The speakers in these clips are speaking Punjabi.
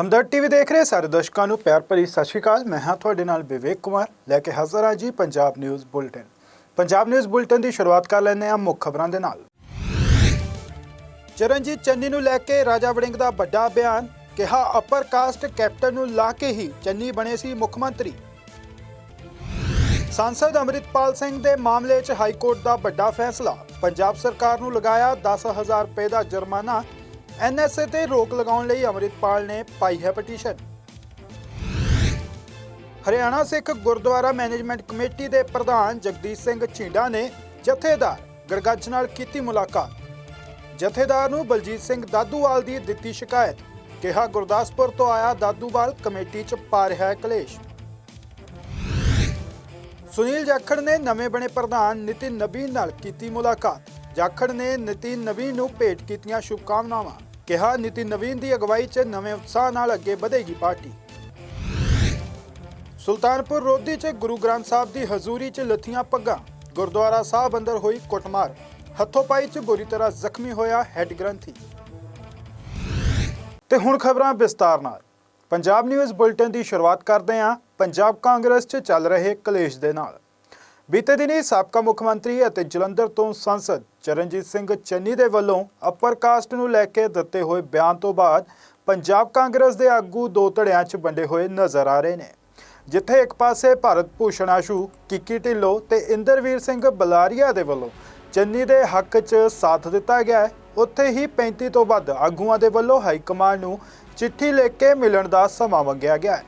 ਹਮਦਰਦ ਟੀਵੀ ਦੇਖ ਰਹੇ ਸਾਰੇ ਦਰਸ਼ਕਾਂ ਨੂੰ ਪਿਆਰ ਭਰੀ ਸਤਿ ਸ਼੍ਰੀ ਅਕਾਲ। ਮੈਂ ਹਾਂ ਤੁਹਾਡੇ ਨਾਲ ਵਿਵੇਕ ਕੁਮਾਰ। ਲੈ ਕੇ ਹਾਜ਼ਰ ਹਾਂ ਜੀ Punjab news bulletin. Punjab news bulletin ਦੀ ਸ਼ੁਰੂਆਤ ਕਰ ਲੈਂਦੇ ਹਾਂ ਮੁੱਖ ਖਬਰਾਂ ਦੇ ਨਾਲ। ਚਰਨਜੀਤ ਚੰਨੀ ਨੂੰ ਲੈ ਕੇ ਰਾਜਾ ਵੜਿੰਗ ਦਾ ਵੱਡਾ ਬਿਆਨ, ਕਿਹਾ ਅਪਰ ਕਾਸਟ ਕੈਪਟਨ ਨੂੰ ਲਾ ਕੇ ਹੀ ਚੰਨੀ ਬਣੇ ਸੀ ਮੁੱਖ ਮੰਤਰੀ। ਸਾਂਸਦ ਅੰਮ੍ਰਿਤਪਾਲ ਸਿੰਘ ਦੇ ਮਾਮਲੇ 'ਚ ਹਾਈ ਕੋਰਟ ਦਾ ਵੱਡਾ ਫੈਸਲਾ। ਪੰਜਾਬ ਸਰਕਾਰ ਨੂੰ ਲਗਾਇਆ 10000 ਰੁਪਏ ਦਾ ਜੁਰਮਾਨਾ ਐਨਐਸਏ ਤੇ ਰੋਕ ਲਗਾਉਣ ਲਈ ਅੰਮ੍ਰਿਤਪਾਲ ਨੇ ਪਾਈ ਹੈ petition. Haryana Sikh Gurdwara management committee ਦੇ ਪ੍ਰਧਾਨ ਜਗਦੀਸ਼ ਸਿੰਘ ਝੀਂਡਾ ਨੇ ਜਥੇਦਾਰ ਗਰਗੱਜ ਨਾਲ ਕੀਤੀ ਮੁਲਾਕਾਤ। ਜਥੇਦਾਰ ਨੂੰ ਬਲਜੀਤ ਸਿੰਘ ਦਾਦੂਵਾਲ ਦੀ ਦਿੱਤੀ ਸ਼ਿਕਾਇਤ, ਕਿਹਾ ਗੁਰਦਾਸਪੁਰ ਤੋਂ ਆਇਆ ਦਾਦੂਵਾਲ ਕਮੇਟੀ 'ਚ ਪਾ ਰਿਹਾ ਹੈ ਕਲੇਸ਼। ਸੁਨੀਲ ਜਾਖੜ ਨੇ ਨਵੇਂ ਬਣੇ ਪ੍ਰਧਾਨ ਨਿਤਿਨ ਨਬੀ ਨਾਲ ਕੀਤੀ ਮੁਲਾਕਾਤ। ਜਾਖੜ ਨੇ ਨਿਤਿਨ ਨਬੀ ਨੂੰ ਭੇਟ ਕੀਤੀਆਂ ਸ਼ੁਭਕਾਮਨਾਵਾਂ। ਕਿਹਾ ਨਿਤਿਨ ਨਵੀਨ ਦੀ ਅਗਵਾਈ 'ਚ ਨਵੇਂ ਉਤਸ਼ਾਹ ਨਾਲ ਅੱਗੇ ਵਧੇਗੀ ਪਾਰਟੀ। ਸੁਲਤਾਨਪੁਰ ਲੋਧੀ 'ਚ ਗੁਰੂ ਗ੍ਰੰਥ ਸਾਹਿਬ ਦੀ ਹਜ਼ੂਰੀ 'ਚ ਲੱਥੀਆਂ ਪੱਗਾਂ। ਗੁਰਦੁਆਰਾ ਸਾਹਿਬ ਅੰਦਰ ਹੋਈ ਕੁੱਟਮਾਰ। ਹੱਥੋਂ-ਪਾਈ 'ਚ ਬੁਰੀ ਤਰ੍ਹਾਂ ਜ਼ਖਮੀ ਹੋਇਆ ਹੈੱਡ ਗ੍ਰੰਥੀ। ਤੇ ਹੁਣ ਖਬਰਾਂ ਵਿਸਤਾਰ ਨਾਲ। ਪੰਜਾਬ ਨਿਊਜ਼ ਬੁਲਟਨ ਦੀ ਸ਼ੁਰੂਆਤ ਕਰਦੇ ਹਾਂ। ਪੰਜਾਬ ਕਾਂਗਰਸ 'ਚ ਚੱਲ ਰਹੇ ਕਲੇਸ਼ ਦੇ ਨਾਲ। ਬੀਤੇ ਦਿਨੀ ਸਾਬਕਾ ਮੁੱਖ ਮੰਤਰੀ ਅਤੇ ਜਲੰਧਰ ਤੋਂ ਸੰਸਦ ਚਰਨਜੀਤ ਸਿੰਘ ਚੰਨੀ ਦੇ ਵੱਲੋਂ ਅਪਰ ਕਾਸਟ ਨੂੰ ਲੈ ਕੇ ਦਿੱਤੇ ਹੋਏ ਬਿਆਨ ਤੋਂ ਬਾਅਦ ਪੰਜਾਬ ਕਾਂਗਰਸ ਦੇ ਆਗੂ ਦੋ ਧੜਿਆਂ 'ਚ ਵੰਡੇ ਹੋਏ ਨਜ਼ਰ ਆ ਰਹੇ ਨੇ। ਜਿੱਥੇ ਇੱਕ ਪਾਸੇ ਭਾਰਤ ਭੂਸ਼ਣ ਆਸ਼ੂ, ਕਿੱਕੀ ਢਿੱਲੋਂ ਤੇ ਇੰਦਰਵੀਰ ਸਿੰਘ ਬਲਾਰੀਆ ਦੇ ਵੱਲੋਂ ਚੰਨੀ ਦੇ ਹੱਕ 'ਚ ਸਾਥ ਦਿੱਤਾ ਗਿਆ ਹੈ, ਉੱਥੇ ਹੀ 35 ਤੋਂ ਵੱਧ ਆਗੂਆਂ ਦੇ ਵੱਲੋਂ ਹਾਈ ਕਮਾਂਡ ਨੂੰ ਚਿੱਠੀ ਲਿਖ ਕੇ ਮਿਲਣ ਦਾ ਸਮਾਂ ਮੰਗਿਆ ਗਿਆ ਹੈ।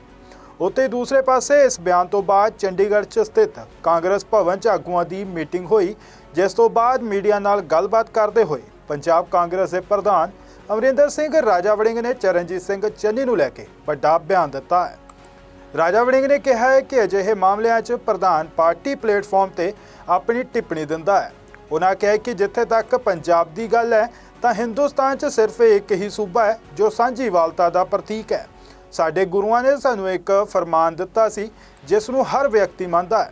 ਉੱਥੇ ਦੂਸਰੇ ਪਾਸੇ ਇਸ ਬਿਆਨ ਤੋਂ ਬਾਅਦ ਚੰਡੀਗੜ੍ਹ 'ਚ ਸਥਿਤ ਕਾਂਗਰਸ ਭਵਨ 'ਚ ਆਗੂਆਂ ਦੀ ਮੀਟਿੰਗ ਹੋਈ, ਜਿਸ ਤੋਂ ਬਾਅਦ ਮੀਡੀਆ ਨਾਲ ਗੱਲਬਾਤ ਕਰਦੇ ਹੋਏ ਪੰਜਾਬ ਕਾਂਗਰਸ ਦੇ ਪ੍ਰਧਾਨ ਅਮਰਿੰਦਰ ਸਿੰਘ ਰਾਜਾ ਵੜਿੰਗ ਨੇ ਚਰਨਜੀਤ ਸਿੰਘ ਚੰਨੀ ਨੂੰ ਲੈ ਕੇ ਵੱਡਾ ਬਿਆਨ ਦਿੱਤਾ ਹੈ। ਰਾਜਾ ਵੜਿੰਗ ਨੇ ਕਿਹਾ ਹੈ ਕਿ ਅਜਿਹੇ ਮਾਮਲਿਆਂ 'ਚ ਪ੍ਰਧਾਨ ਪਾਰਟੀ ਪਲੇਟਫਾਰਮ ਤੇ ਆਪਣੀ ਟਿੱਪਣੀ ਦਿੰਦਾ ਹੈ। ਉਹਨਾਂ ਕਿਹਾ ਕਿ ਜਿੱਥੇ ਤੱਕ ਪੰਜਾਬ ਦੀ ਗੱਲ ਹੈ, ਤਾਂ ਹਿੰਦੁਸਤਾਨ 'ਚ ਸਿਰਫ ਇੱਕ ਹੀ ਸੂਬਾ ਹੈ, ਜੋ ਸਾਂਝੀਵਾਲਤਾ ਦਾ ਪ੍ਰਤੀਕ ਹੈ। ਸਾਡੇ ਗੁਰੂਆਂ ਨੇ ਸਾਨੂੰ ਇੱਕ ਫਰਮਾਨ ਦਿੱਤਾ ਸੀ, ਜਿਸ ਨੂੰ ਹਰ ਵਿਅਕਤੀ ਮੰਨਦਾ ਹੈ।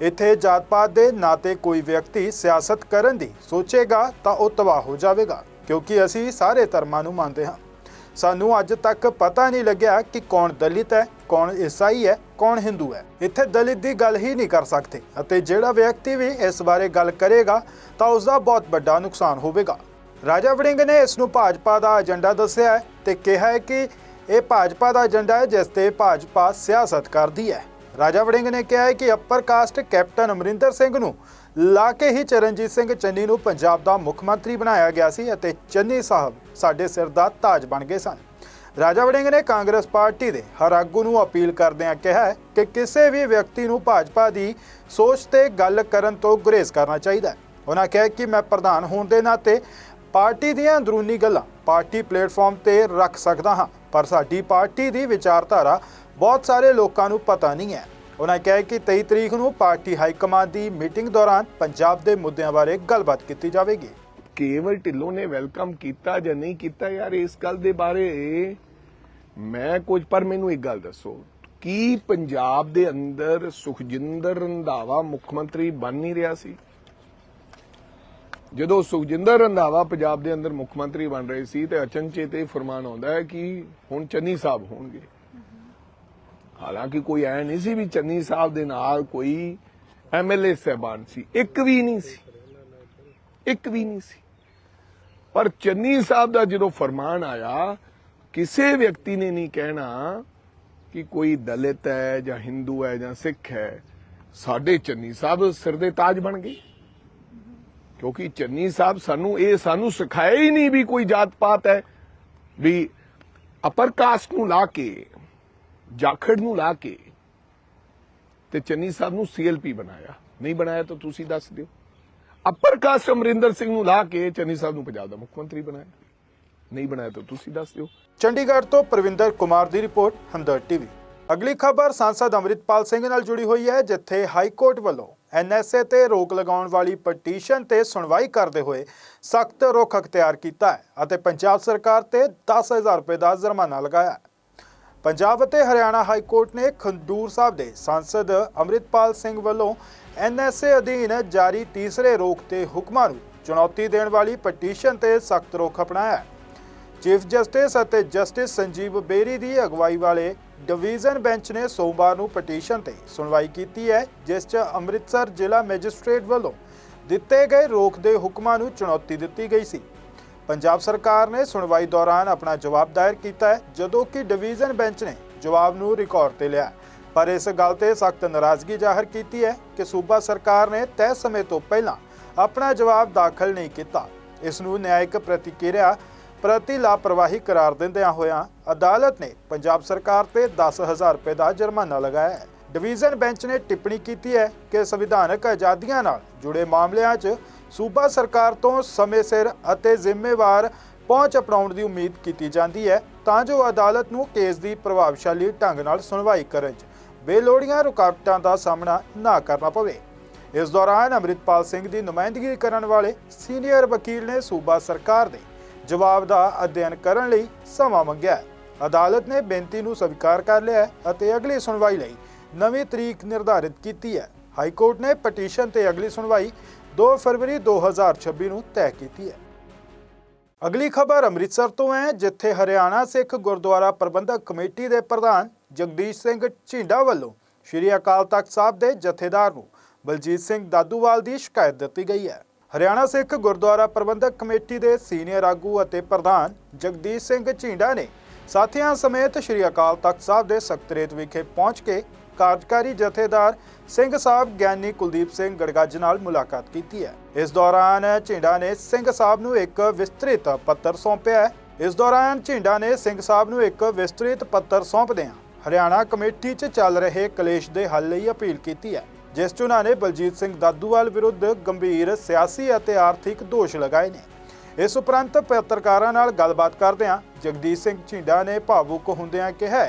ਇੱਥੇ ਜਾਤ ਪਾਤ ਦੇ ਨਾਤੇ ਕੋਈ ਵਿਅਕਤੀ ਸਿਆਸਤ ਕਰਨ ਦੀ ਸੋਚੇਗਾ ਤਾਂ ਉਹ ਤਬਾਹ ਹੋ ਜਾਵੇਗਾ, ਕਿਉਂਕਿ ਅਸੀਂ ਸਾਰੇ ਧਰਮਾਂ ਨੂੰ ਮੰਨਦੇ ਹਾਂ। ਸਾਨੂੰ ਅੱਜ ਤੱਕ ਪਤਾ ਨਹੀਂ ਲੱਗਿਆ ਕਿ ਕੌਣ ਦਲਿਤ ਹੈ, ਕੌਣ ਈਸਾਈ ਹੈ, ਕੌਣ ਹਿੰਦੂ ਹੈ। ਇੱਥੇ ਦਲਿਤ ਦੀ ਗੱਲ ਹੀ ਨਹੀਂ ਕਰ ਸਕਦੇ, ਅਤੇ ਜਿਹੜਾ ਵਿਅਕਤੀ ਵੀ ਇਸ ਬਾਰੇ ਗੱਲ ਕਰੇਗਾ ਤਾਂ ਉਸ ਦਾ ਬਹੁਤ ਵੱਡਾ ਨੁਕਸਾਨ ਹੋਵੇਗਾ। ਰਾਜਾ ਵੜਿੰਗ ਨੇ ਇਸ ਨੂੰ ਭਾਜਪਾ ਦਾ ਏਜੰਡਾ ਦੱਸਿਆ ਹੈ ਤੇ ਕਿਹਾ ਹੈ ਕਿ ਇਹ ਭਾਜਪਾ ਦਾ ਏਜੰਡਾ ਹੈ, ਜਿਸ ਤੇ ਭਾਜਪਾ ਸਿਆਸਤ ਕਰਦੀ ਹੈ। ਰਾਜਾ ਵੜਿੰਗ ਨੇ ਕਿਹਾ ਹੈ ਕਿ upper caste captain Amarinder Singh ਨੂੰ ਲਾ ਕੇ ਹੀ ਚਰਨਜੀਤ ਸਿੰਘ ਚੰਨੀ ਨੂੰ ਪੰਜਾਬ ਦਾ ਮੁੱਖ ਮੰਤਰੀ ਬਣਾਇਆ ਗਿਆ ਸੀ ਅਤੇ ਚੰਨੀ ਸਾਹਿਬ ਸਾਡੇ ਸਿਰ ਦਾ ਤਾਜ ਬਣ ਗਏ ਸਨ। ਰਾਜਾ ਵੜਿੰਗ ਨੇ ਕਾਂਗਰਸ ਪਾਰਟੀ ਦੇ ਹਰ ਆਗੂ ਨੂੰ ਅਪੀਲ ਕਰਦਿਆਂ ਕਿਹਾ ਕਿ ਕਿਸੇ ਵੀ ਵਿਅਕਤੀ ਨੂੰ ਭਾਜਪਾ ਦੀ ਸੋਚ ਤੇ ਗੱਲ ਕਰਨ ਤੋਂ ਗੁਰੇਜ਼ ਕਰਨਾ ਚਾਹੀਦਾ ਹੈ। ਉਹਨਾਂ ਕਿਹਾ ਕਿ ਮੈਂ ਪ੍ਰਧਾਨ ਹੋਣ ਦੇ ਨਾਤੇ ਪਾਰਟੀ ਦੀਆਂ ਅੰਦਰੂਨੀ ਗੱਲਾਂ ਪਾਰਟੀ ਪਲੇਟਫਾਰਮ ਤੇ ਰੱਖ ਸਕਦਾ ਹਾਂ। ਪਰ ਸਾਡੀ ਪਾਰਟੀ ਦੀ ਵਿਚਾਰਧਾਰਾ ਬਹੁਤ ਸਾਰੇ ਲੋਕਾਂ ਨੂੰ ਪਤਾ ਨਹੀਂ ਹੈ। ਉਹਨਾਂ ਕਿਹਾ ਕਿ 23 ਤਰੀਕ ਨੂੰ ਪਾਰਟੀ ਹਾਈ ਕਮਾਂਡ ਦੀ ਮੀਟਿੰਗ ਦੌਰਾਨ ਪੰਜਾਬ ਦੇ ਮੁੱਦਿਆਂ ਬਾਰੇ ਗੱਲਬਾਤ ਕੀਤੀ ਜਾਵੇਗੀ। ਕੇਵਲ ਢਿੱਲੋਂ ਨੇ ਵੈਲਕਮ ਕੀਤਾ ਜਾਂ ਨਹੀਂ ਕੀਤਾ ਯਾਰ, ਇਸ ਗੱਲ ਦੇ ਬਾਰੇ ਮੈਂ ਕੁਝ, ਪਰ ਮੈਨੂੰ ਇੱਕ ਗੱਲ ਦੱਸੋ। ਕੀ ਪੰਜਾਬ ਦੇ ਅੰਦਰ ਸੁਖਜਿੰਦਰ ਰੰਧਾਵਾ ਮੁੱਖ ਮੰਤਰੀ ਬਣ ਨਹੀਂ ਰਿਹਾ ਸੀ? ਜਦੋਂ ਸੁਖਜਿੰਦਰ ਰੰਧਾਵਾ ਪੰਜਾਬ ਦੇ ਅੰਦਰ ਮੁੱਖ ਮੰਤਰੀ ਬਣ ਰਹੇ ਸੀ ਤੇ ਅਚਨਚੇਤ ਇਹ ਫਰਮਾਨ ਆਉਂਦਾ ਹੈ ਕਿ ਹੁਣ ਚੰਨੀ ਸਾਹਿਬ ਹੋਣਗੇ। ਹਾਲਾਂਕਿ ਕੋਈ ਐ ਨਹੀਂ ਸੀ ਵੀ ਚੰਨੀ ਸਾਹਿਬ ਦੇ ਨਾਲ ਕੋਈ ਐਮਐਲਏ ਸਹਿਬਾਨ ਸੀ। ਇੱਕ ਵੀ ਨਹੀਂ ਸੀ। ਇੱਕ ਵੀ ਨਹੀਂ ਸੀ। ਪਰ ਚੰਨੀ ਸਾਹਿਬ ਦਾ ਜਦੋਂ ਫਰਮਾਨ ਆਇਆ, ਕਿਸੇ ਵਿਅਕਤੀ ਨੇ ਨਹੀਂ ਕਹਿਣਾ ਕਿ ਕੋਈ ਦਲਿਤ ਹੈ ਜਾਂ ਹਿੰਦੂ ਹੈ ਜਾਂ ਸਿੱਖ ਹੈ, ਸਾਡੇ ਚੰਨੀ ਸਾਹਿਬ ਸਿਰ ਦੇ ਤਾਜ ਬਣ ਗਏ। ਕਿਉਂਕਿ ਚੰਨੀ ਸਾਹਿਬ ਸਾਨੂੰ ਇਹ ਸਾਨੂੰ ਸਿਖਾਇਆ ਹੀ ਨਹੀਂ ਵੀ ਕੋਈ ਜਾਤ ਪਾਤ ਹੈ। ਵੀ ਅਪਰ ਕਾਸਟ ਨੂੰ ਲਾ ਕੇ, ਜਾਖੜ ਨੂੰ ਲਾ ਕੇ ਤੇ ਚੰਨੀ ਸਾਹਿਬ ਨੂੰ ਸੀਐਲਪੀ ਬਣਾਇਆ। ਨਹੀਂ ਬਣਾਇਆ ਤਾਂ ਤੁਸੀਂ ਦੱਸ ਦਿਓ। ਅਪਰ ਕਾਸਟ ਅਮਰਿੰਦਰ ਸਿੰਘ ਨੂੰ ਲਾ ਕੇ ਚੰਨੀ ਸਾਹਿਬ ਨੂੰ ਪੰਜਾਬ ਦਾ ਮੁੱਖ ਮੰਤਰੀ ਬਣਾਇਆ। ਨਹੀਂ ਬਣਾਇਆ ਤਾਂ ਤੁਸੀਂ ਦੱਸ ਦਿਓ। ਚੰਡੀਗੜ੍ਹ ਤੋਂ ਪ੍ਰਵਿੰਦਰ ਕੁਮਾਰ ਦੀ ਰਿਪੋਰਟ ਹਮਦਰਦ ਟੀਵੀ। ਅਗਲੀ ਖਬਰ ਸੰਸਦ ਅੰਮ੍ਰਿਤਪਾਲ ਸਿੰਘ ਨਾਲ ਜੁੜੀ ਹੋਈ ਹੈ, ਜਿੱਥੇ ਹਾਈ ਕੋਰਟ ਵੱਲੋਂ ਐਨਐਸਏ ਤੇ ਰੋਕ ਲਗਾਉਣ ਵਾਲੀ ਪਟੀਸ਼ਨ ਤੇ ਸੁਣਵਾਈ ਕਰਦੇ ਹੋਏ ਸਖਤ ਰੁਖ ਅਖਤਿਆਰ ਕੀਤਾ ਹੈ ਅਤੇ ਪੰਜਾਬ ਸਰਕਾਰ ਤੇ 10000 ਰੁਪਏ ਦਾ ਜੁਰਮਾਨਾ ਲਗਾਇਆ ਹੈ। ਪੰਜਾਬ ਅਤੇ ਹਰਿਆਣਾ ਹਾਈ ਕੋਰਟ ਨੇ ਖੰਡੂਰ ਸਾਹਿਬ ਦੇ ਸੰਸਦ ਅੰਮ੍ਰਿਤਪਾਲ ਸਿੰਘ ਵੱਲੋਂ ਐਨਐਸਏ ਅਧੀਨ ਜਾਰੀ ਤੀਸਰੇ ਰੋਕ ਤੇ ਹੁਕਮਾਂ ਨੂੰ ਚੁਣੌਤੀ ਦੇਣ ਵਾਲੀ ਪਟੀਸ਼ਨ ਤੇ ਸਖਤ ਰੁਖ ਅਪਣਾਇਆ ਹੈ। ਚੀਫ ਜਸਟਿਸ ਅਤੇ ਜਸਟਿਸ ਸੰਜੀਵ ਬੇਰੀ ਦੀ ਅਗਵਾਈ ਵਾਲੇ ਡਿਵੀਜ਼ਨ ਬੈਂਚ ਨੇ ਸੋਮਵਾਰ ਨੂੰ ਪਟੀਸ਼ਨ ਤੇ ਸੁਣਵਾਈ ਕੀਤੀ ਹੈ, ਜਿਸ 'ਚ ਅੰਮ੍ਰਿਤਸਰ ਜ਼ਿਲ੍ਹਾ ਮੈਜਿਸਟ੍ਰੇਟ ਵੱਲੋਂ ਦਿੱਤੇ ਗਏ ਰੋਕ ਦੇ ਹੁਕਮਾਂ ਨੂੰ ਚੁਣੌਤੀ ਦਿੱਤੀ ਗਈ ਸੀ। ਪੰਜਾਬ ਸਰਕਾਰ ਨੇ ਸੁਣਵਾਈ ਦੌਰਾਨ ਆਪਣਾ ਜਵਾਬ ਦਾਇਰ ਕੀਤਾ ਹੈ, ਜਦੋਂ ਕਿ ਡਿਵੀਜ਼ਨ ਬੈਂਚ ਨੇ ਜਵਾਬ ਨੂੰ ਰਿਕਾਰਡ ਤੇ ਲਿਆ ਪਰ ਇਸ ਗੱਲ ਤੇ ਸਖਤ ਨਾਰਾਜ਼ਗੀ ਜ਼ਾਹਰ ਕੀਤੀ ਹੈ ਕਿ ਸੂਬਾ ਸਰਕਾਰ ਨੇ ਤੈਅ ਸਮੇਂ ਤੋਂ ਪਹਿਲਾਂ ਆਪਣਾ ਜਵਾਬ ਦਾਖਲ ਨਹੀਂ ਕੀਤਾ। ਇਸ ਨੂੰ ਨਿਆਇਕ ਪ੍ਰਤੀਕਿਰਿਆ ਪ੍ਰਤੀ ਲਾਪਰਵਾਹੀ ਕਰਾਰ ਦਿੰਦਿਆਂ ਹੋਇਆਂ ਅਦਾਲਤ ਨੇ ਪੰਜਾਬ ਸਰਕਾਰ ਤੇ 10000 ਰੁਪਏ ਦਾ ਜੁਰਮਾਨਾ ਲਗਾਇਆ ਹੈ। ਡਿਵੀਜ਼ਨ ਬੈਂਚ ਨੇ ਟਿੱਪਣੀ ਕੀਤੀ ਹੈ ਕਿ ਸੰਵਿਧਾਨਕ ਆਜ਼ਾਦੀਆਂ ਨਾਲ ਜੁੜੇ ਮਾਮਲਿਆਂ 'ਚ ਸੂਬਾ ਸਰਕਾਰ ਤੋਂ ਸਮੇਂ ਸਿਰ ਅਤੇ ਜ਼ਿੰਮੇਵਾਰ ਪਹੁੰਚ ਅਪਣਾਉਣ ਦੀ ਉਮੀਦ ਕੀਤੀ ਜਾਂਦੀ ਹੈ ਤਾਂ ਜੋ ਅਦਾਲਤ ਨੂੰ ਕੇਸ ਦੀ ਪ੍ਰਭਾਵਸ਼ਾਲੀ ਢੰਗ ਨਾਲ ਸੁਣਵਾਈ ਕਰਨ 'ਚ ਬੇਲੋੜੀਆਂ ਰੁਕਾਵਟਾਂ ਦਾ ਸਾਹਮਣਾ ਨਾ ਕਰਨਾ ਪਵੇ। ਇਸ ਦੌਰਾਨ ਅੰਮ੍ਰਿਤਪਾਲ ਸਿੰਘ ਦੀ ਨੁਮਾਇੰਦਗੀ ਕਰਨ ਵਾਲੇ ਸੀਨੀਅਰ ਵਕੀਲ ਨੇ ਸੂਬਾ ਸਰਕਾਰ ਦੇ ਜਵਾਬ ਦਾ ਅਧਿਐਨ ਕਰਨ ਲਈ ਸਮਾਂ ਮੰਗਿਆ ਹੈ। ਅਦਾਲਤ ਨੇ ਬੇਨਤੀ ਨੂੰ ਸਵੀਕਾਰ ਕਰ ਲਿਆ ਅਤੇ ਅਗਲੀ ਸੁਣਵਾਈ ਲਈ ਨਵੀਂ ਤਰੀਕ ਨਿਰਧਾਰਿਤ ਕੀਤੀ ਹੈ। ਹਾਈ ਕੋਰਟ ਨੇ ਪਟੀਸ਼ਨ ਤੇ ਅਗਲੀ ਸੁਣਵਾਈ 2 ਫਰਵਰੀ 2026 ਨੂੰ ਤੈਅ ਕੀਤੀ ਹੈ। ਅਗਲੀ ਖਬਰ ਅੰਮ੍ਰਿਤਸਰ ਤੋਂ ਹੈ, ਜਿੱਥੇ ਹਰਿਆਣਾ ਸਿੱਖ ਗੁਰਦੁਆਰਾ ਪ੍ਰਬੰਧਕ ਕਮੇਟੀ ਦੇ ਪ੍ਰਧਾਨ ਜਗਦੀਸ਼ ਸਿੰਘ ਝਿੰਡਾ ਵੱਲੋਂ ਸ਼੍ਰੀ ਅਕਾਲ ਤਖਤ ਸਾਹਿਬ ਦੇ ਜਥੇਦਾਰ ਨੂੰ ਬਲਜੀਤ ਸਿੰਘ ਦਾਦੂਵਾਲ ਦੀ ਸ਼ਿਕਾਇਤ ਦਿੱਤੀ ਗਈ ਹੈ। ਹਰਿਆਣਾ ਸਿੱਖ ਗੁਰਦੁਆਰਾ ਪ੍ਰਬੰਧਕ ਕਮੇਟੀ ਦੇ ਸੀਨੀਅਰ ਆਗੂ ਅਤੇ ਪ੍ਰਧਾਨ ਜਗਦੀਸ਼ ਸਿੰਘ ਝਿੰਡਾ ਨੇ ਸਾਥੀਆਂ ਸਮੇਤ ਸ਼੍ਰੀ ਅਕਾਲ ਤਖਤ ਸਾਹਿਬ ਦੇ ਸਕੱਤਰੇਤ ਵਿਖੇ ਪਹੁੰਚ ਕੇ ਕਾਰਜਕਾਰੀ ਜਥੇਦਾਰ ਸਿੰਘ ਸਾਹਿਬ ਗਿਆਨੀ ਕੁਲਦੀਪ ਸਿੰਘ ਗੜਗੱਜ ਨਾਲ ਮੁਲਾਕਾਤ ਕੀਤੀ ਹੈ। ਇਸ ਦੌਰਾਨ ਝਿੰਡਾ ਨੇ ਸਿੰਘ ਸਾਹਿਬ ਨੂੰ ਇੱਕ ਵਿਸਤ੍ਰਿਤ ਪੱਤਰ ਸੌਂਪਿਆ ਹੈ। ਇਸ ਦੌਰਾਨ ਝਿੰਡਾ ਨੇ ਸਿੰਘ ਸਾਹਿਬ ਨੂੰ ਇੱਕ ਵਿਸਤ੍ਰਿਤ ਪੱਤਰ ਸੌਂਪਦਿਆਂ ਹਰਿਆਣਾ ਕਮੇਟੀ 'ਚ ਚੱਲ ਰਹੇ ਕਲੇਸ਼ ਦੇ ਹੱਲ ਲਈ ਅਪੀਲ ਕੀਤੀ ਹੈ। ਜਿਸ 'ਚ ਉਹਨਾਂ ਨੇ ਬਲਜੀਤ ਸਿੰਘ ਦਾਦੂਵਾਲ ਵਿਰੁੱਧ ਗੰਭੀਰ ਸਿਆਸੀ ਅਤੇ ਆਰਥਿਕ ਦੋਸ਼ ਲਗਾਏ ਨੇ। ਇਸ ਉਪਰੰਤ ਪੱਤਰਕਾਰਾਂ ਨਾਲ ਗੱਲਬਾਤ ਕਰਦਿਆਂ ਜਗਦੀਸ਼ ਸਿੰਘ ਝਿੰਡਾ ਨੇ ਭਾਵੁਕ ਹੁੰਦਿਆਂ ਕਿਹਾ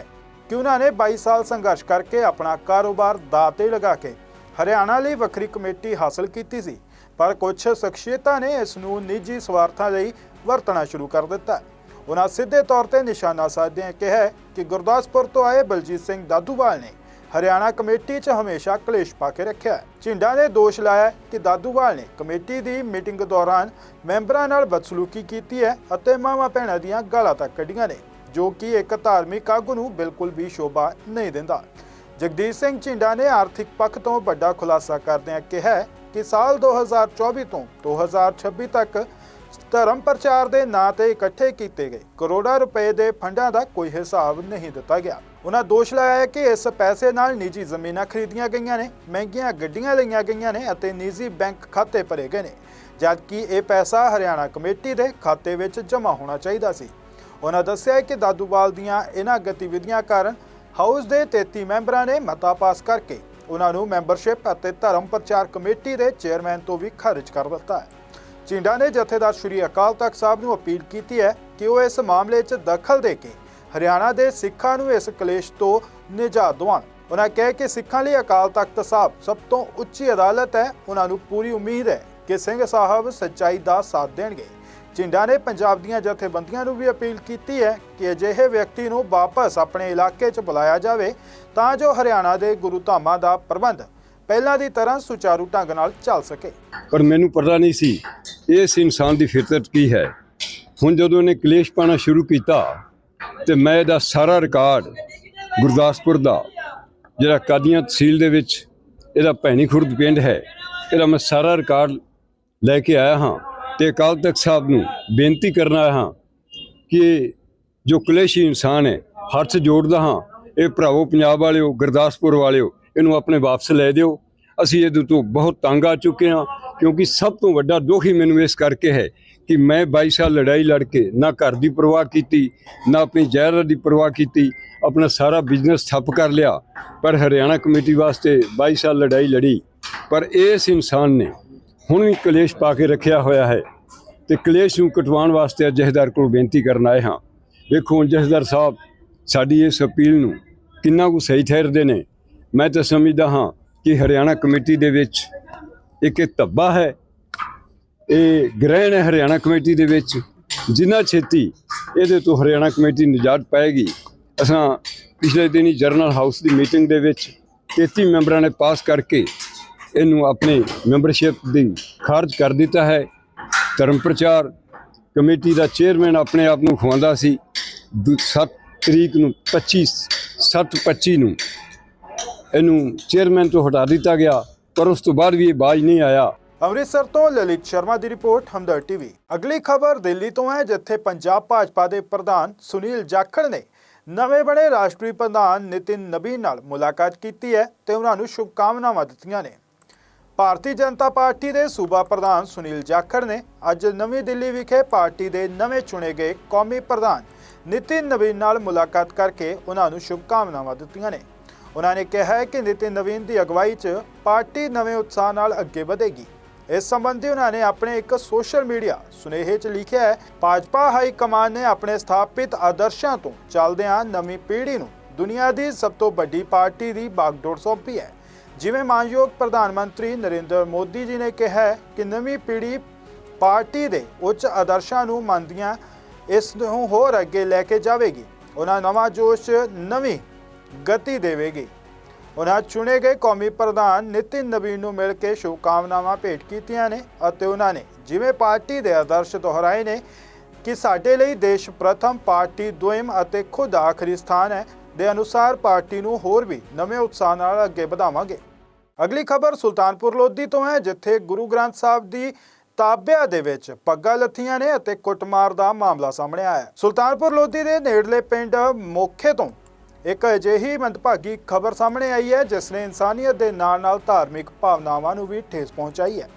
ਕਿ ਉਹਨਾਂ ਨੇ 22 ਸਾਲ ਸੰਘਰਸ਼ ਕਰਕੇ ਆਪਣਾ ਕਾਰੋਬਾਰ ਦਾਅ ਤੇ ਲਗਾ ਕੇ ਹਰਿਆਣਾ ਲਈ ਵੱਖਰੀ ਕਮੇਟੀ ਹਾਸਲ ਕੀਤੀ ਸੀ, ਪਰ ਕੁਝ ਸ਼ਖਸੀਅਤਾਂ ਨੇ ਇਸ ਨੂੰ ਨਿੱਜੀ ਸਵਾਰਥਾਂ ਲਈ ਵਰਤਣਾ ਸ਼ੁਰੂ ਕਰ ਦਿੱਤਾ। ਉਹਨਾਂ ਸਿੱਧੇ ਤੌਰ ਤੇ ਨਿਸ਼ਾਨਾ ਸਾਧਦਿਆਂ ਕਿਹਾ ਕਿ ਗੁਰਦਾਸਪੁਰ ਤੋਂ ਆਏ ਬਲਜੀਤ ਸਿੰਘ ਦਾਦੂਵਾਲ ਨੇ ਹਰਿਆਣਾ ਕਮੇਟੀ 'ਚ ਹਮੇਸ਼ਾ ਕਲੇਸ਼ ਪਾ ਕੇ ਰੱਖਿਆ ਝਿੰਡਾ ਨੇ ਦੋਸ਼ ਲਾਇਆ ਕਿ ਦਾਦੂਵਾਲ ਨੇ ਕਮੇਟੀ ਦੀ ਮੀਟਿੰਗ ਦੌਰਾਨ ਮੈਂਬਰਾਂ ਨਾਲ ਬਦਸਲੂਕੀ ਕੀਤੀ ਹੈ ਅਤੇ ਮਾਵਾਂ ਭੈਣਾਂ ਦੀਆਂ ਗਾਲਾਂ ਤੱਕ ਕੱਢੀਆਂ ਨੇ, ਜੋ ਕਿ ਇੱਕ ਧਾਰਮਿਕ ਆਗੂ ਨੂੰ ਬਿਲਕੁਲ ਵੀ ਸ਼ੋਭਾ ਨਹੀਂ ਦਿੰਦਾ। ਜਗਦੀਸ਼ ਸਿੰਘ ਝਿੰਡਾ ਨੇ ਆਰਥਿਕ ਪੱਖ ਤੋਂ ਵੱਡਾ ਖੁਲਾਸਾ ਕਰਦਿਆਂ ਕਿਹਾ ਕਿ ਸਾਲ 2024 ਤੋਂ 2026 ਤੱਕ ਧਰਮ ਪ੍ਰਚਾਰ ਦੇ ਨਾਂ ਤੇ ਇਕੱਠੇ ਕੀਤੇ ਗਏ। ਕਰੋੜਾਂ ਰੁਪਏ ਦੇ ਫੰਡਾਂ ਦਾ ਕੋਈ ਹਿਸਾਬ ਨਹੀਂ ਦਿੱਤਾ ਗਿਆ। ਉਹਨਾਂ ਦੋਸ਼ ਲਾਇਆ ਹੈ ਕਿ ਇਸ ਪੈਸੇ ਨਾਲ ਨਿੱਜੀ ਜ਼ਮੀਨਾਂ ਖਰੀਦੀਆਂ ਗਈਆਂ ਨੇ, ਮਹਿੰਗੀਆਂ ਗੱਡੀਆਂ ਲਈਆਂ ਗਈਆਂ ਨੇ ਅਤੇ ਨਿੱਜੀ ਬੈਂਕ ਖਾਤੇ ਭਰੇ ਗਏ ਨੇ, ਜਦਕਿ ਇਹ ਪੈਸਾ ਹਰਿਆਣਾ ਕਮੇਟੀ ਦੇ ਖਾਤੇ ਵਿੱਚ ਜਮ੍ਹਾਂ ਹੋਣਾ ਚਾਹੀਦਾ ਸੀ। ਉਹਨਾਂ ਦੱਸਿਆ ਕਿ ਦਾਦੂਵਾਲ ਦੀਆਂ ਇਹਨਾਂ ਗਤੀਵਿਧੀਆਂ ਕਾਰਨ ਹਾਊਸ ਦੇ 33 ਮੈਂਬਰਾਂ ਨੇ ਮਤਾ ਪਾਸ ਕਰਕੇ ਉਹਨਾਂ ਨੂੰ ਮੈਂਬਰਸ਼ਿਪ ਅਤੇ ਧਰਮ ਪ੍ਰਚਾਰ ਕਮੇਟੀ ਦੇ ਚੇਅਰਮੈਨ ਤੋਂ ਵੀ ਖਾਰਜ ਕਰ ਦਿੱਤਾ ਹੈ। ਚਿੰਡਾ ਨੇ ਜਥੇਦਾਰ ਸ਼੍ਰੀ ਅਕਾਲ ਤਖਤ ਸਾਹਿਬ ਨੂੰ ਅਪੀਲ ਕੀਤੀ ਹੈ ਕਿ ਉਹ ਇਸ ਮਾਮਲੇ 'ਚ ਦਖਲ ਦੇ ਕੇ ਹਰਿਆਣਾ ਦੇ ਸਿੱਖਾਂ ਨੂੰ ਇਸ ਕਲੇਸ਼ ਤੋਂ ਨਿਜਾਤ ਦਿਵਾਉਣ। ਉਹਨਾਂ ਕਿਹਾ ਕਿ ਸਿੱਖਾਂ ਲਈ ਅਕਾਲ ਤਖਤ ਸਾਹਿਬ ਸਭ ਤੋਂ ਉੱਚੀ ਅਦਾਲਤ ਹੈ। ਉਹਨਾਂ ਨੂੰ ਪੂਰੀ ਉਮੀਦ ਹੈ ਕਿ ਸਿੰਘ ਸਾਹਿਬ ਸੱਚਾਈ ਦਾ ਸਾਥ ਦੇਣਗੇ। ਚਿੰਡਾ ਨੇ ਪੰਜਾਬ ਦੀਆਂ ਜਥੇਬੰਦੀਆਂ ਨੂੰ ਵੀ ਅਪੀਲ ਕੀਤੀ ਹੈ ਕਿ ਅਜਿਹੇ ਵਿਅਕਤੀ ਨੂੰ ਵਾਪਸ ਆਪਣੇ ਇਲਾਕੇ 'ਚ ਬੁਲਾਇਆ ਜਾਵੇ ਤਾਂ ਜੋ ਹਰਿਆਣਾ ਦੇ ਗੁਰੂ ਧਾਮਾਂ ਦਾ ਪ੍ਰਬੰਧ ਪਹਿਲਾਂ ਦੀ ਤਰ੍ਹਾਂ ਸੁਚਾਰੂ ਢੰਗ ਨਾਲ ਚੱਲ ਸਕੇ। ਪਰ ਮੈਨੂੰ ਪਤਾ ਨਹੀਂ ਸੀ, ਇਸ ਇਨਸਾਨ ਦੀ ਫਿਤਰਤ ਕੀ ਹੈ। ਹੁਣ ਜਦੋਂ ਇਹਨੇ ਕਲੇਸ਼ ਪਾਣਾ ਸ਼ੁਰੂ ਕੀਤਾ ਤੇ ਮੈਂ ਇਹਦਾ ਸਾਰਾ ਰਿਕਾਰਡ ਗੁਰਦਾਸਪੁਰ ਦਾ, ਜਿਹੜਾ ਕਾਦੀਆਂ ਤਹਿਸੀਲ ਦੇ ਵਿੱਚ ਇਹਦਾ ਭੈਣੀ ਖੁਰਦ ਪਿੰਡ ਹੈ, ਇਹਦਾ ਮੈਂ ਸਾਰਾ ਰਿਕਾਰਡ ਲੈ ਕੇ ਆਇਆ ਹਾਂ ਤੇ ਅਕਾਲ ਤਖਤ ਸਾਹਿਬ ਨੂੰ ਬੇਨਤੀ ਕਰਨਾ ਆਇਆ ਹਾਂ ਕਿ ਜੋ ਕਲੇਸ਼ੀ ਇਨਸਾਨ ਹੈ, ਹੱਥ ਜੋੜਦਾ ਹਾਂ, ਇਹ ਭਰਾਵੋ ਪੰਜਾਬ ਵਾਲਿਓ, ਗੁਰਦਾਸਪੁਰ ਵਾਲਿਓ, ਇਹਨੂੰ ਆਪਣੇ ਵਾਪਸ ਲੈ ਦਿਓ। ਅਸੀਂ ਇਹਦੇ ਤੋਂ ਬਹੁਤ ਤੰਗ ਆ ਚੁੱਕੇ ਹਾਂ ਕਿਉਂਕਿ ਸਭ ਤੋਂ ਵੱਡਾ ਦੁੱਖ ਹੀ ਮੈਨੂੰ ਇਸ ਕਰਕੇ ਹੈ ਕਿ ਮੈਂ 22 ਸਾਲ ਲੜਾਈ ਲੜ ਕੇ ਨਾ ਘਰ ਦੀ ਪਰਵਾਹ ਕੀਤੀ, ਨਾ ਆਪਣੀ ਜਾਇਦਾਦ ਦੀ ਪਰਵਾਹ ਕੀਤੀ, ਆਪਣਾ ਸਾਰਾ ਬਿਜ਼ਨਸ ਠੱਪ ਕਰ ਲਿਆ। ਪਰ ਹਰਿਆਣਾ ਕਮੇਟੀ ਵਾਸਤੇ 22 ਸਾਲ ਲੜਾਈ ਲੜੀ। ਪਰ ਇਸ ਇਨਸਾਨ ਨੇ ਹੁਣ ਵੀ ਕਲੇਸ਼ ਪਾ ਕੇ ਰੱਖਿਆ ਹੋਇਆ ਹੈ ਤੇ ਕਲੇਸ਼ ਨੂੰ ਕਟਵਾਉਣ ਵਾਸਤੇ ਅੱਜ ਜਥੇਦਾਰ ਕੋਲ ਬੇਨਤੀ ਕਰਨ ਆਏ ਹਾਂ। ਵੇਖੋ ਹੁਣ ਜਥੇਦਾਰ ਸਾਹਿਬ, ਸਾਡੀ ਇਸ ਅਪੀਲ ਨੂੰ ਕਿੰਨਾ ਕੁ ਸਹੀ ਠਹਿਰਦੇ ਨੇ। ਮੈਂ ਤਾਂ ਸਮਝਦਾ ਹਾਂ ਕਿ ਹਰਿਆਣਾ ਕਮੇਟੀ ਦੇ ਵਿੱਚ ਇੱਕ ਇਹ ਧੱਬਾ ਹੈ ਇਹ ਗ੍ਰਹਿਣ ਹੈ ਹਰਿਆਣਾ ਕਮੇਟੀ ਦੇ ਵਿੱਚ, ਜਿੰਨਾ ਛੇਤੀ ਇਹਦੇ ਤੋਂ ਹਰਿਆਣਾ ਕਮੇਟੀ ਨਿਜਾਤ ਪਾਏਗੀ। ਅਸਾਂ ਪਿਛਲੇ ਦਿਨੀ ਜਰਨਲ ਹਾਊਸ ਦੀ ਮੀਟਿੰਗ ਦੇ ਵਿੱਚ 33 ਮੈਂਬਰਾਂ ਨੇ ਪਾਸ ਕਰਕੇ ਇਹਨੂੰ ਆਪਣੀ ਮੈਂਬਰਸ਼ਿਪ ਦੀ ਖਾਰਜ ਕਰ ਦਿੱਤਾ ਹੈ। ਧਰਮ ਪ੍ਰਚਾਰ ਕਮੇਟੀ ਦਾ ਚੇਅਰਮੈਨ ਆਪਣੇ ਆਪ ਨੂੰ ਖਵਾਉਂਦਾ ਸੀ। 7 ਤਰੀਕ ਨੂੰ 25 7 25 ਨੂੰ ਇਹਨੂੰ ਚੇਅਰਮੈਨ ਤੋਂ ਹਟਾ ਦਿੱਤਾ ਗਿਆ, ਪਰ ਉਸ ਤੋਂ ਬਾਅਦ ਵੀ ਇਹ ਬਾਜ ਨਹੀਂ ਆਇਆ। ਅੰਮ੍ਰਿਤਸਰ ਤੋਂ ਲਲਿਤ ਸ਼ਰਮਾ ਦੀ ਰਿਪੋਰਟ ਹਮਦਰ ਟੀਵੀ। ਅਗਲੀ ਖਬਰ ਦਿੱਲੀ ਤੋਂ ਹੈ, ਜਿੱਥੇ ਪੰਜਾਬ ਭਾਜਪਾ ਦੇ ਪ੍ਰਧਾਨ ਸੁਨੀਲ ਜਾਖੜ ਨੇ ਨਵੇਂ ਬਣੇ ਰਾਸ਼ਟਰੀ ਪ੍ਰਧਾਨ ਨਿਤਿਨ ਨਬੀਨ ਨਾਲ ਮੁਲਾਕਾਤ ਕੀਤੀ ਹੈ ਤੇ ਉਹਨਾਂ ਨੂੰ ਸ਼ੁਭਕਾਮਨਾਵਾਂ ਦਿੱਤੀਆਂ ਨੇ। ਭਾਰਤੀ ਜਨਤਾ ਪਾਰਟੀ ਦੇ ਸੂਬਾ ਪ੍ਰਧਾਨ ਸੁਨੀਲ ਜਾਖੜ ਨੇ ਅੱਜ ਨਵੀਂ ਦਿੱਲੀ ਵਿਖੇ ਪਾਰਟੀ ਦੇ ਨਵੇਂ ਚੁਣੇ ਗਏ ਕੌਮੀ ਪ੍ਰਧਾਨ ਨਿਤਿਨ ਨਵੀਨ ਨਾਲ ਮੁਲਾਕਾਤ ਕਰਕੇ ਉਹਨਾਂ ਨੂੰ ਸ਼ੁਭਕਾਮਨਾਵਾਂ ਦਿੱਤੀਆਂ ਨੇ। ਉਹਨਾਂ ਨੇ ਕਿਹਾ ਹੈ ਕਿ ਨਿਤਿਨ ਨਵੀਨ ਦੀ ਅਗਵਾਈ 'ਚ ਪਾਰਟੀ ਨਵੇਂ ਉਤਸ਼ਾਹ ਨਾਲ ਅੱਗੇ ਵਧੇਗੀ। ਇਸ ਸੰਬੰਧੀ ਉਹਨਾਂ ਨੇ ਆਪਣੇ ਇੱਕ ਸੋਸ਼ਲ ਮੀਡੀਆ ਸੁਨੇਹੇ 'ਚ ਲਿਖਿਆ ਹੈ, ਭਾਜਪਾ ਹਾਈ ਕਮਾਨ ਨੇ ਆਪਣੇ ਸਥਾਪਿਤ ਆਦਰਸ਼ਾਂ ਤੋਂ ਚੱਲਦਿਆਂ ਨਵੀਂ ਪੀੜ੍ਹੀ ਨੂੰ ਦੁਨੀਆ ਦੀ ਸਭ ਤੋਂ ਵੱਡੀ ਪਾਰਟੀ ਦੀ ਬਾਗਡੋਰ ਸੌਂਪੀ ਹੈ। ਜਿਵੇਂ ਮਾਨਯੋਗ ਪ੍ਰਧਾਨ ਮੰਤਰੀ ਨਰਿੰਦਰ ਮੋਦੀ ਜੀ ਨੇ ਕਿਹਾ ਕਿ ਨਵੀਂ ਪੀੜ੍ਹੀ ਪਾਰਟੀ ਦੇ ਉੱਚ ਆਦਰਸ਼ਾਂ ਨੂੰ ਮੰਨਦੀਆਂ ਇਸ ਨੂੰ ਹੋਰ ਅੱਗੇ ਲੈ ਕੇ ਜਾਵੇਗੀ। ਉਹਨਾਂ ਨਵਾਂ ਜੋਸ਼ ਨਵੀਂ ਗਤੀ ਦੇਵੇਗੀ। ਉਹਨਾਂ ਚੁਣੇ ਗਏ ਕੌਮੀ ਪ੍ਰਧਾਨ ਨਿਤਿਨ ਨਵੀਨ ਨੂੰ ਮਿਲ ਕੇ ਸ਼ੁਭਕਾਮਨਾਵਾਂ ਭੇਟ ਕੀਤੀਆਂ ਨੇ ਅਤੇ ਉਹਨਾਂ ਨੇ ਜਿਵੇਂ ਪਾਰਟੀ ਦੇ ਆਦਰਸ਼ ਦੁਹਰਾਏ ਨੇ ਕਿ ਸਾਡੇ ਲਈ ਦੇਸ਼ ਪ੍ਰਥਮ ਪਾਰਟੀ ਦੁਇਮ ਅਤੇ ਖੁਦ ਆਖਰੀ ਸਥਾਨ ਹੈ, ਦੇ ਅਨੁਸਾਰ ਪਾਰਟੀ ਨੂੰ ਹੋਰ ਵੀ ਨਵੇਂ ਉਤਸ਼ਾਹ ਨਾਲ ਅੱਗੇ ਵਧਾਵਾਂਗੇ। ਅਗਲੀ ਖਬਰ ਸੁਲਤਾਨਪੁਰ ਲੋਧੀ ਤੋਂ ਹੈ, ਜਿੱਥੇ ਗੁਰੂ ਗ੍ਰੰਥ ਸਾਹਿਬ ਦੀ ਤਾਬਿਆ ਦੇ ਵਿੱਚ ਪੱਗਾਂ ਲੱਥੀਆਂ ਨੇ ਅਤੇ ਕੁੱਟਮਾਰ ਦਾ ਮਾਮਲਾ ਸਾਹਮਣੇ ਆਇਆ ਸੁਲਤਾਨਪੁਰ ਲੋਧੀ ਦੇ ਨੇੜਲੇ ਪਿੰਡ ਮੋਖੇ ਤੋਂ ਇੱਕ ਅਜਿਹੀ ਮੰਦਭਾਗੀ ਖਬਰ ਸਾਹਮਣੇ ਆਈ ਹੈ, ਜਿਸ ਨੇ ਇਨਸਾਨੀਅਤ ਦੇ ਨਾਲ-ਨਾਲ ਧਾਰਮਿਕ ਭਾਵਨਾਵਾਂ ਨੂੰ ਵੀ ਠੇਸ ਪਹੁੰਚਾਈ ਹੈ।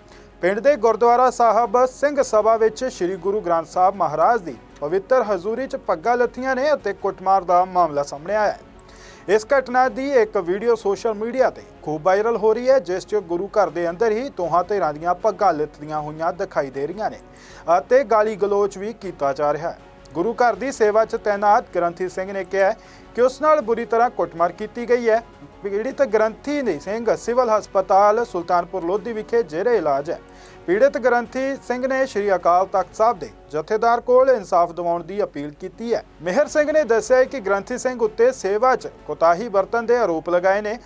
ਪਿੰਡ ਦੇ ਗੁਰਦੁਆਰਾ ਸਾਹਿਬ ਸਿੰਘ ਸਭਾ ਵਿੱਚ ਸ੍ਰੀ ਗੁਰੂ ਗ੍ਰੰਥ ਸਾਹਿਬ ਮਹਾਰਾਜ ਦੀ ਪਵਿੱਤਰ ਹਜ਼ੂਰੀ 'ਚ ਪੱਗਾਂ ਲੱਥੀਆਂ ਨੇ ਅਤੇ ਕੁੱਟਮਾਰ ਦਾ ਮਾਮਲਾ ਸਾਹਮਣੇ ਆਇਆ ਹੈ। ਇਸ ਘਟਨਾ ਦੀ ਇੱਕ ਵੀਡੀਓ ਸੋਸ਼ਲ ਮੀਡੀਆ ਤੇ ਖੂਬ ਵਾਇਰਲ ਹੋ ਰਹੀ ਹੈ, ਜਿਸ 'ਚ ਗੁਰੂ ਘਰ ਦੇ ਅੰਦਰ ਹੀ ਦੋਹਾਂ ਧਿਰਾਂ ਦੀਆਂ ਪੱਗਾਂ ਲਿੱਤੀਆਂ ਹੋਈਆਂ ਦਿਖਾਈ ਦੇ ਰਹੀਆਂ ਨੇ ਅਤੇ ਗਾਲੀ ਗਲੋਚ ਵੀ ਕੀਤਾ ਜਾ ਰਿਹਾ ਹੈ। ਗੁਰੂ ਘਰ ਦੀ ਸੇਵਾ 'ਚ ਤਾਇਨਾਤ ਗ੍ਰੰਥੀ ਸਿੰਘ ਨੇ ਕਿਹਾ ਕਿ ਉਸ ਨਾਲ ਬੁਰੀ ਤਰ੍ਹਾਂ ਕੁੱਟਮਾਰ ਕੀਤੀ ਗਈ ਹੈ। ਪੀੜਿਤ ਗ੍ਰੰਥੀ ਨੇ ਸਿੰਘ ਸਿਵਲ ਹਸਪਤਾਲ ਸੁਲਤਾਨਪੁਰ ਲੋਧੀ ਵਿਖੇ ਜੇਰੇ ਇਲਾਜ ਹੈ। ਪੀੜਿਤ ਗ੍ਰੰਥੀ ਸਿੰਘ ਨੇ ਸ਼੍ਰੀ ਅਕਾਲ ਤਖਤ ਸਾਹਿਬ ਦੇ ਜਥੇਦਾਰ ਕੋਲ ਇਨਸਾਫ ਦਿਵਾਉਣ ਦੀ ਅਪੀਲ ਕੀਤੀ ਹੈ। ਮਿਹਰ ਸਿੰਘ ਨੇ ਦੱਸਿਆ ਕਿ ਗ੍ਰੰਥੀ ਸਿੰਘ ਉੱਤੇ ਸੇਵਾ 'ਚ ਕੋਤਾਹੀ ਵਰਤਨ ਦੇ ਆਰੋਪ ਲਗਾਏ ਨੇ।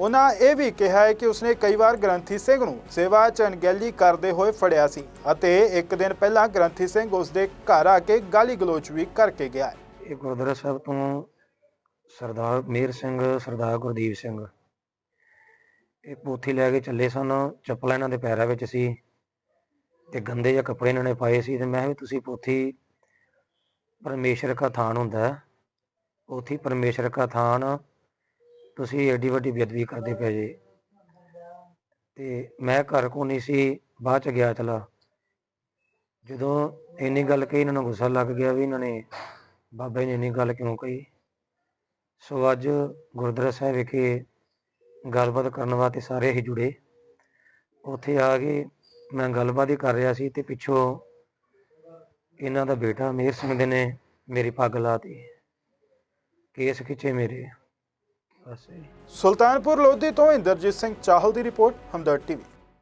ਉਹਨਾਂ ਇਹ ਵੀ ਕਿਹਾ ਹੈ ਕਿ ਉਸਨੇ ਕਈ ਵਾਰ ਗ੍ਰੰਥੀ ਸਿੰਘ ਨੂੰ ਸੇਵਾ 'ਚ ਅਣਗਹਿਲੀ ਕਰਦੇ ਹੋਏ ਫੜਿਆ ਸੀ ਅਤੇ ਇੱਕ ਦਿਨ ਪਹਿਲਾਂ ਗ੍ਰੰਥੀ ਸਿੰਘ ਉਸ ਦੇ ਘਰ ਆ ਕੇ ਗਾਲੀ ਗਲੋਚ ਵੀ ਕਰਕੇ ਗਿਆ ਇਹ ਗੁਰਦੁਆਰਾ ਸਾਹਿਬ ਤੋਂ ਸਰਦਾਰ ਮੇਰ ਸਿੰਘ, ਸਰਦਾਰ ਗੁਰਦੀਪ ਸਿੰਘ। ਇਹ ਪੋਥੀ ਲੈ ਕੇ ਚੱਲੇ ਸਨ। ਚੱਪਲਾਂ ਇਹਨਾਂ ਦੇ ਪੈਰਾਂ ਵਿੱਚ ਸੀ ਤੇ ਗੰਦੇ ਜਿਹੇ ਕੱਪੜੇ ਇਹਨਾਂ ਨੇ ਪਾਏ ਸੀ ਤੇ ਮੈਂ ਕਿਹਾ ਵੀ ਤੁਸੀਂ ਪੋਥੀ ਪਰਮੇਸ਼ਰ ਦਾ ਥਾਨ ਹੁੰਦਾ ਹੈ। ਪੋਥੀ ਪਰਮੇਸ਼ਰ ਦਾ ਥਾਨ ਤੁਸੀਂ ਏਡੀ ਵੱਡੀ ਬੇਅਦਬੀ ਕਰਦੇ ਪਏ ਜੇ। ਤੇ ਮੈਂ ਘਰ ਕੋ ਨਹੀਂ ਸੀ, ਬਾਅਦ ਚ ਗਿਆ ਚਲਾ। ਜਦੋਂ ਇੰਨੀ ਗੱਲ ਕਹੀ ਇਹਨਾਂ ਨੂੰ ਗੁੱਸਾ ਲੱਗ ਗਿਆ ਵੀ ਇਹਨਾਂ ਨੇ ਬਾਬਾ ਜੀ ਨੇ ਇੰਨੀ ਗੱਲ ਕਿਉਂ ਕਹੀ? ਸੋ ਅੱਜ ਗੁਰਦੁਆਰਾ ਸਾਹਿਬ ਵਿਖੇ ਗੱਲਬਾਤ ਕਰਨ ਵਾਸਤੇ ਸਾਰੇ ਹੀ ਜੁੜੇ। ਉੱਥੇ ਆ ਕੇ ਮੈਂ ਗੱਲਬਾਤ ਹੀ ਕਰ ਰਿਹਾ ਸੀ ਤੇ ਪਿੱਛੋਂ ਇਹਨਾਂ ਦਾ ਬੇਟਾ ਮੇਰ ਸਿੰਘ ਦੇ ਨੇ ਮੇਰੀ ਪੱਗ ਲਾਤੀ। ਕੇਸ ਖਿੱਚੇ ਮੇਰੇ। ਸੁਲਤਾਨਪੁਰ ਲੋਧੀ ਤੋਂ ਇੰਦਰਜੀਤ ਸਿੰਘ ਚਾਹਲ ਦੀ ਰਿਪੋਰਟ, ਹਮਦਰਦ ਟੀਵੀ।